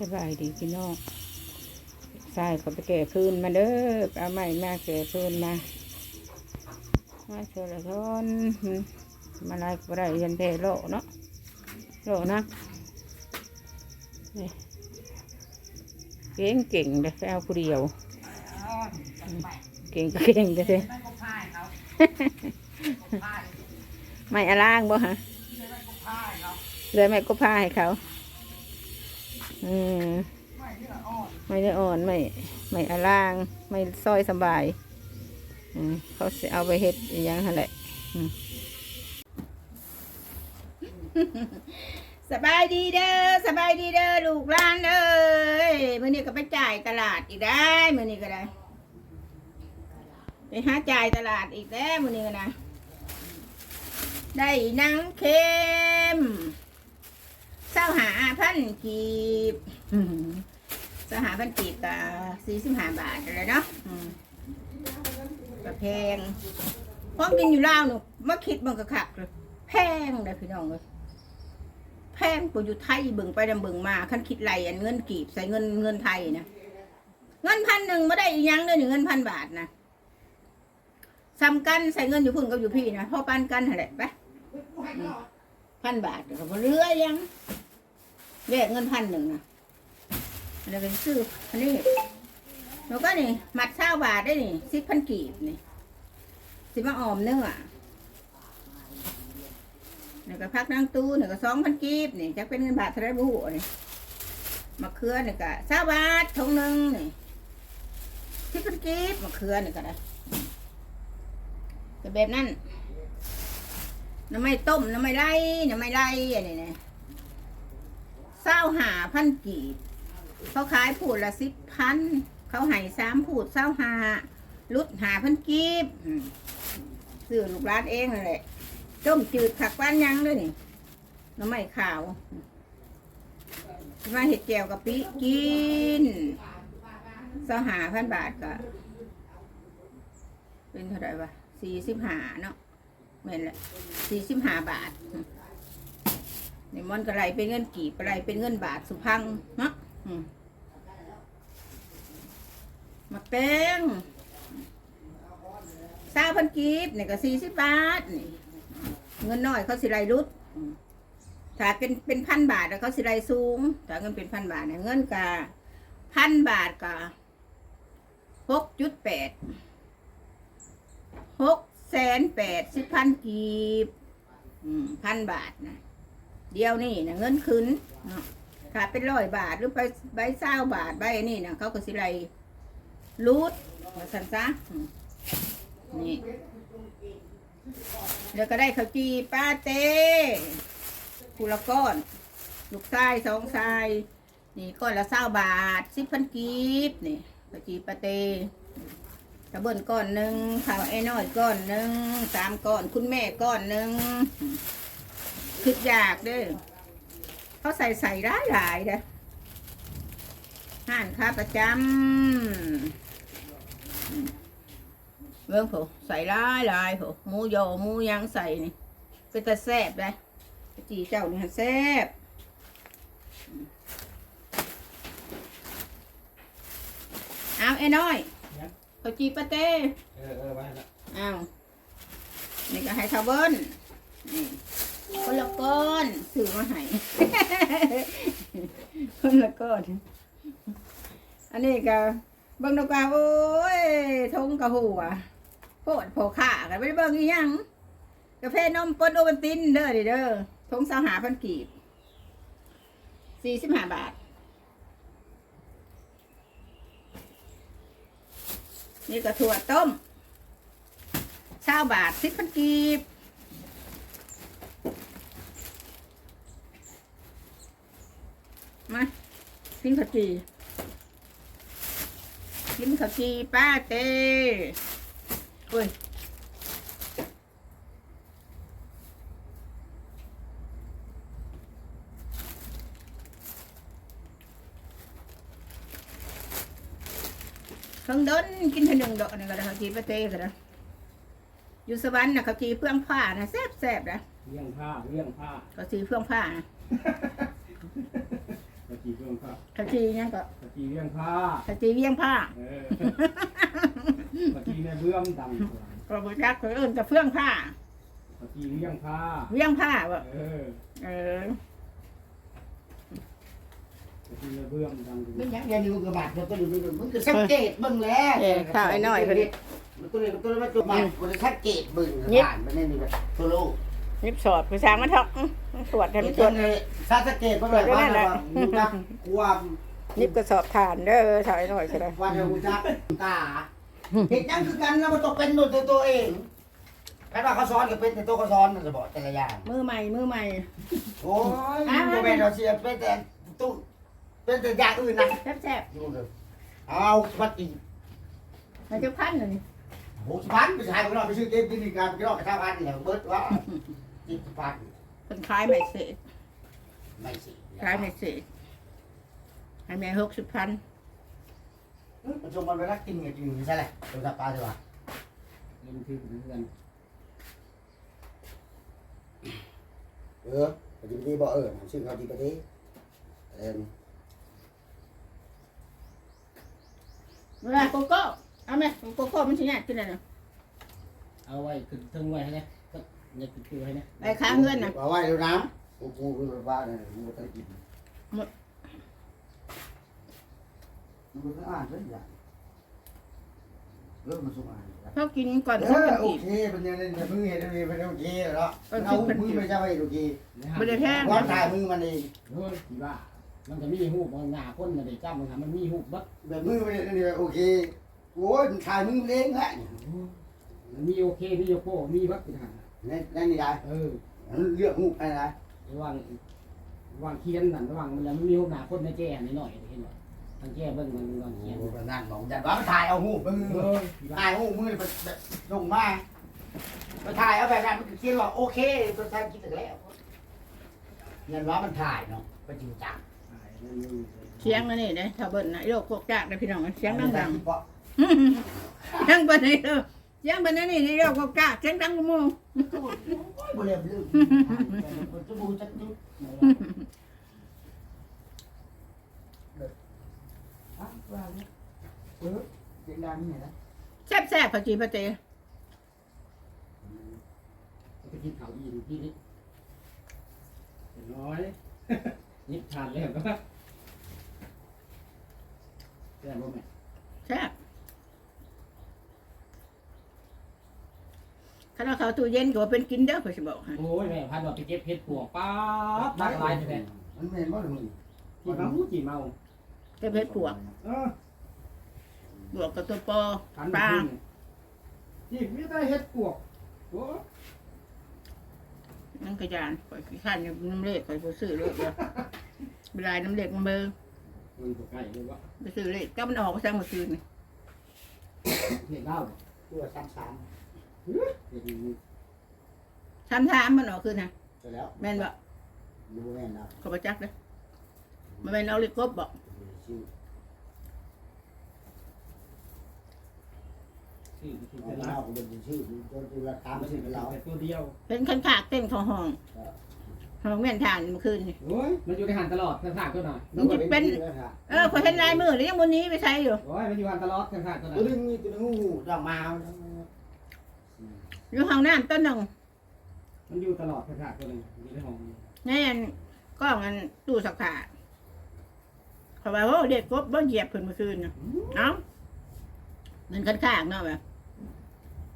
สบายดีพี่น้องใส่ก็ไปแก่คืนมาเด้อเอาใหม่มาแก่คืนมามาเชลทอนอืมมาลายก็ได้ยันเทโลเนาะโลนักนี่เก่งเก่งเด้อไปเอาผู้เดียวอืมเก่งก็เก่งเด้อเด้อไม่อาล่างบ่ฮะเลยไม่ก็พาให้เขา อืมไม่ได้อ่อนไม่ไม่อล่าง ไม่ซอยสบายอืมเขาจะเอาไปเฮ็ดอหยังหั่นแหละอืมสบายดีเด้อสบายดีเด้อลูกหลานเอ้ยมื้อนี้ก็ไปจ่ายตลาดอีกได้มื้อนี้ก็ได้ไปหาจ่ายตลาดอีกแล้วมื้อนี้ก็นะได้นังเค็ม เศร้าหาพันกีบเศร้าหาพันกีบกับสี่สิบห้าบาทอะไรเนาะก็แพงพร้อมกินอยู่ล่าวหนูมาคิดมันก็ขักเลยแพงเลยพี่น้องเลยแพงกว่าอยู่ไทยเบิ่งไปดำเบิ่งมาคันคิดไรอันเงินกีบใส่เงินเงินไทยนะเงินพันหนึ่งไม่ได้อีกยังเลยหนึ่งเงินพันบาทนะซ้ำกันใส่เงินอยู่พุ่นกับอยู่พี่นะพ่อปันกันหั่นแหละไปพันบาทก็บ่เหลือยัง แยกเงินพันหนึ่งนะอันนี้เป็นซื้ออันนี้แล้วก็นี่มัดเช้าบาทได้นี่สิบพันกีบนี่สิมาออมเนื้อนี่ก็พักนั่งตู้นี่ก็สองพันกีบนี่จะเป็นเงินบาทเท่าไรบุหัวนี่มะเขือนี่ก็เช้าบาททงหนึ่งนี่สิบพันกีบมะเขือนี่ก็ได้ก็แบบนั้นน้ำไม่ต้มน้ำไม่ไล่น้ำไม่ไล่อันนี้นะ เศร้าหาพันกีบเขาขายผูดละสิบพันเขาให้สามผูดเศร้าหาลุดหาพันกีบอืมซื้อลูกร้านเองนั่นแหละต้มจืดผักป้านยังด้วยนี่น้ำไม่ขาวมาเห็ดแจวกะปิกินเศร้าหาพันบาทก็เป็นเท่าไหร่วะสี่สิบห้าเนาะแม่นละสี่สิบห้าบาท นี่มันก็ไรเป็นเงินกี่ก็ไรเป็นเงินบาทสุพังนาะมมาแป้งสาพันกีบเนี่ยก็สี่สิบบาทนี่เงินน้อยเขาสิไรรุดถ้าเป็นเป็นพันบาทแล้วเขาสิไรสูงถ้าเงินเป็นพันบาทเนี่ยเงินกะพันบาทกะหกจุดแปดหกแสนแปดสิบพันกีบพันบาทนะ เดียวนี่นะเงินคืนเนาะถ้าเป็นร้อยบาทหรือไปใบเศร้าบาทใบนี่นะเขาก็สิไรรูดมาสันซะนี่เดี๋ยวก็ได้ข้าวจีป้าเต้ผู้ละก้อน ลูกทรายสองทรายนี่ก้อนละเศร้าบาทสิบพันกีบนี่ข้าวจีป้าเต้กระเบิ้นก้อนหนึ่งข้าวไอ้น้อยก้อนหนึ่งสามก้อนคุณแม่ก้อนหนึ่ง คิดยากเด้อเขาใส่ใส่ร้ายหลายเด้อห้านค้าประจำเมืองผมใส่ร้ายหลายผมหมูยอหมูยางใส่นี่เป็นตะแซบเลยจีเจ้านี่ฮะแซบเอาไอ้น้อยเขาจีปาเต้เออเออไว้ละอ้าวนี่ก็ให้ชาวเบิ้ลนี่ คนละก้อนสื่อมาให้คนละก้อน อันนี้ก็เบิ่งดอกกาโอ้ยทงกระหัวโพดโผขากันไม่ได้เบิ่งอีหยังกาแฟนมปนโอวัลตินเด้อเด้อเด้อทงสาวหาพันกีบสี่สิบห้าบาท นี่ก็ถั่วต้มเช้าบาทสิบพันกีบ มากินข้าวจีกินข้าวจีป้าเต้เฮ้ยเครื่องดนกินเท่าหนึ่งดอกนี่ก็ได้ข้าวจีป้าเต้ก็ได้อยู่สวรรค์นะข้าวจีเพื่องผ้านะแซ่บแซ่บๆนะเลี้ยงผ้าเลี้ยงผ้าข้าวจีเพื่องผ้านะ เมื่อกี้เพื่อนองผ้าขจีเนี่ยก็ตะกี้เลี้ยงผ้าขจีเวียงผ้าเออตะกี้ในเบื้องดังก็บจักคนอื่นกับเฟื่องผ้าตะกี้เลี้ยงผ้าเวียงผ้าบ่เออเออตะกี้ในเบื้องดังมันยังยังอยู่กับบาดมันก็ดูนี่มึงก็สังเกตเบิ่งแล้วเออข้าวไอ้น้อยคนนี้ มันก็เลยมันก็เลยมาจบบาดมันสังเกตเบิ่งผ่านมันนี่แบบโซโล่ นิบสอดผู้ช้างมันเถอะอื้อมันสวดให้มัมันนจสวดนเลยสังเกตว่าแบบว่าแบบมูจักความนิบกระสอบทานเด้อสาวไอ้น้อยใช่ไหมว่าจะมูจักตาเหตุยังคือกันแล้วมันต้องเป็นตัวตัวเองแค่ว่าเขาซ้อนก็เป็นแต่ตัวเขาซ้อนมันจะบอกแต่ละอย่าง มือใหม่มือใหม่ โอ้ยโมเมนต์เราเสียเป็นแต่ตู้เป็นแต่อย่างอื่นนะแซ่บดูเลยเอาวัดอีกๆมันจะพันเลยนี่หกสิบพันไปขายของเราไปซื้อเกมกินกันไปรอกระชาพันเนี่ยเบิร์ดว่า จิตพันคนขายไม่เสร็จไม่สิขายไม่เสร็จให้แม่หกสิบพันมันชมมันไปรักกินกันจริงใช่ไหมตัวตาปลาใช่ปะเล่นคือเหมือนกันเออปฏิบัติบ่เออชื่อเขาดีปฏิเออเวลาโกโก้เอาไหมโกโก้มันชิ้นใหญ่ขึ้นเลยนะเอาไว้ขึ้นเทิงไว้ให้เนี่ย ก็เนี่ยขึ้นคือให้เนี่ยไปค้างเงินนะเอาไว้ดูน้ำกูกูคือบ้านเนี่ยกูต้องกินมันก็อ่านด้วยอย่างเริ่มมาสุ่มอ่านเขากินก่อนเอเขาอจะโอกินเคมันยังเป็นมือเห็นมันเป็นโอเคแล้วเอามือไม่ใช่ไปโอเคไม่ได้แท้งวันถ่ายมือมันเองเฮ้ยที่ว่ามันจะมีหูบางหน้าคนมันได้จ้ำมันมันมีหูบัดแบบมือไม่ได้นี่โอเคโอ้ยถ่ายมือเองแหละมันมีโอเคมีโยโก้มีบัดเป็นหั นนี่นั่นนี่ได้เออเลือกหูอะไรระวังระวังเคียนนั่นระวังมันแล้วมันมีหูหน้าคนในแก่นิดหน่อยเห็นบ่ทางแก่เบิ่งมันระวังเคียนโอ้ยนั่นมองจัดว่ามันถ่ายเอาหูมือเออที่ว่าถ่ายหูมือแบบลงมาไปถ่ายเอาแบบนั้นมันคิดว่าโอเคตัวท่านคิดถึงแล้วเงินว่ามันถ่ายเนาะไปจริงจังเสียงอันนี้เด้ถ้าเบิ้ลนะไอ้โลกโคกจากนะพี่น้องเสียงดังเพราะๆเสียงเบิ้ลนี่เด้อ เสียงเบิ้ลนี่ไอ้โลกโคกจาเสียงดังกว่าหมู่บริเวณลืมจะบูจะจุดเออเสียงดังนี่นะแซ่บๆผักจีผักเจไปกินข้าวอีกที่นี้น้อยนิดทานแล้วก็แซ่บบ่แม่แซ่บ ถ้าเราเข้าตู้เย็นก็ว่าเป็นกินเด้อเขาสิบอกให้โอ้ยแม่พันว่าไปเก็บเห็ดปวกป๊าบตักลายแท้มันเหม็นว่ามึงๆกี่เมากี่เมาเก็บเห็ดปวกเออบวกกับตัวปอขันปลาที่มีแต่เห็ดปวกโอ้นั่นกระยานข่อยขี้ข้านอยู่น้ำเล็กข่อยไปซื้อเลยเดียวเวลาน้ำเล็กมันเบอร์มันตัวไก่เลยวะไปซื้อเลยก็มันออกไปสั่งเมื่อคืนนี่เห็ดเหล้าตัวสามสามเห็ด ทำทามมันออกคืนนะไปแล้วแม่นบ่ดูแม่นะเขาไปจักเลยมันเป็นเอาเล็กกบบอกชื่อที่ที่เอาเป็นไปเหล้าเล่าเป็นชื่อตัวตัวละตามไม่ชื่ใช่อเป็นเราแต่ตัวเดียวเป็นขันขากเต้นของห้องห้องแม่นทานเมื่อคืนนี่ โอ้ยมันอยู่ในหันตลอดข้างๆตัวหน่อยเออข่อยเห็นลายมือแล้วยังบนนี้ไปใช้อยู่โอ้ยมันอยู่หันตลอดข้างๆตัวหน่อตัวย นึงนี่ตัวนึงงูดอกมา อยู่ห้องน้ำต้นหนึ่งมันอยู่ตลอดข้างๆตัวหนึงอยู่ในห้องแน่นกล้องอันตู้สักผ้าเขาบอกว่าเด็กกบบ่เหยียบเพิ่นเมื่อคืนน่ะเอ้ามันขันขากเนาะแบบ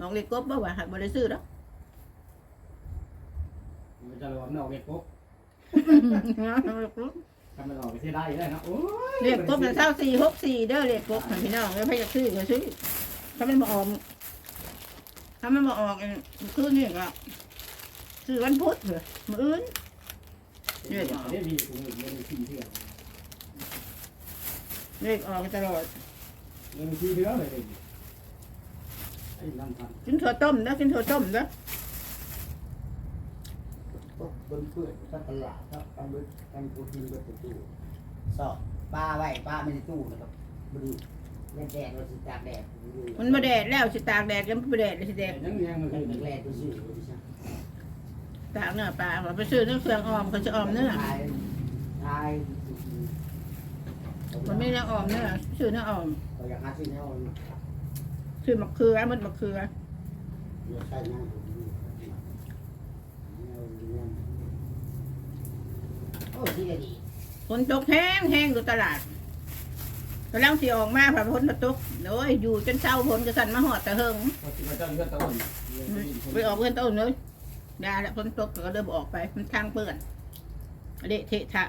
น้องเล็กกบบ่ว่าหักบ่ได้ซื้อแล้วมันจะรอมันออกเห็ดปุ๊บทำมันออกไปเสียได้ได้นะโอ้ยเรียกกบมันเศร้าสี่หกสี่เด้อเรียกกบพี่น้องแล้วพยากซื้อก็ซื้อถ้ามันมาออก ถ้ามันมาออกคืนนี่ก็ซื้อวันพุธเหรอมื้ออื่นเดี๋ยวเดี๋ยวมีถุงมือเงินสี่เทื่อเรียกออกตลอดเงินสี่เทื่อเลยดิไอ้ลำพันกินถั่วต้มเด้อกินถั่วต้มเด้อบนเพื่อนถ้าตลาดถ้าการบนการปูดินบนตู้สอบปลาไว้ปลาไม่ได้ตู้นะครับบดี แม่แดดเราสิตากแดดมันมาแดดแล้วสิตากแดดกันบ่แดดเลยสิแดแต่ดยังยังมันแดคือดแดดตัวชื่อตากเนื้อปลาว่าไปซื้อเนื้อเฟืองออมเขาจะออมเนื้อทายทายมันไม่น้ำออมเนี่ยซื้อน้ำออมเราอยากหาซื้อแนวซื้อมะเขือมันมะเขือเดี๋ยวใช้งานผมดูโอ้ที่ดีฝนตกแห้งแห้งอยู่ตลาด กำลังสิออกมาผ่าฝนมาตกโอ้ยอยู่จนเช้าฝนจะสั่นมาหอดแต่เฮิงพอสิมาเจ้าเลือดตะวันไปออกเพื่อนต้นเลยดาแล้วฝนตกก็เริ่มออกไปมันทางเปื้อนเละเทะทะ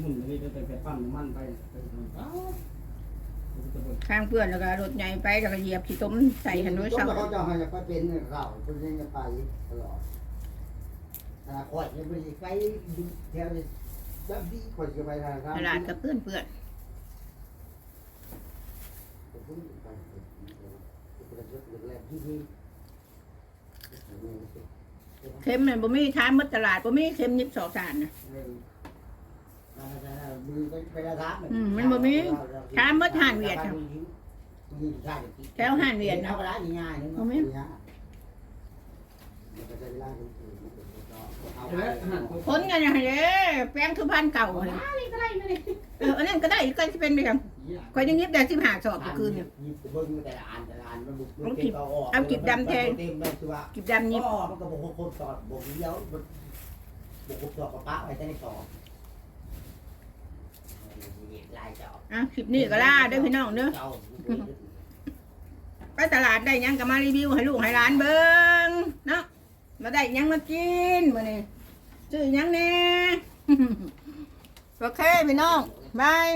หมุนเลยไปไปปั้นน้ำมันไปไปอ้าวทางเปื้อนแล้วก็รถใหญ่ไปแล้วก็เหยียบขี้ต้มใส่หันไว้ต้เสาเขาจะให้ไปเป็นเราคนนี้จะไปตลอดถ้าคอยจะไปไปแถวนี้แบบนี้คอยจะไปทางตลาดก็เปื้อนเปื้อน เค็มเนี่ยบ่มีทานหมดตลาดบ่มีเค็มยิบสองจานนะอืมมันบ่มีทานหมดห่านเวียดครับแถวห่านเวียดนะเอาไปได้ง่ายๆนึงเอาไหมคนกันอย่างเด้แป้งคือพันเก่าเลย เอออันนั้นก็ได้ก็จะเป็นเดือนคอยยังยิบได้สิบห้าสอบเมื่อคืนเนี่ยหยิบเบิ่งแต่ละอันแต่ละอันมันบุกเอากิบเอากิบดำแทงเต็มเลยตัวกิบดำยิบอ๋อมันก็บอกว่าคนสอดบอกเดียวบอกคนสอดกับป้าไว้แต่ในสอบลายจอบอะคลิปนี้ก็ล่าเด้อพี่น้องเด้อเจ้าไปตลาดได้หยังก็มารีวิวให้ลูกให้หลานเบิ่งเนาะมาได้หยังมากินมื้อนี้ซื้อหยังแน่โอเคพี่น้อง บาย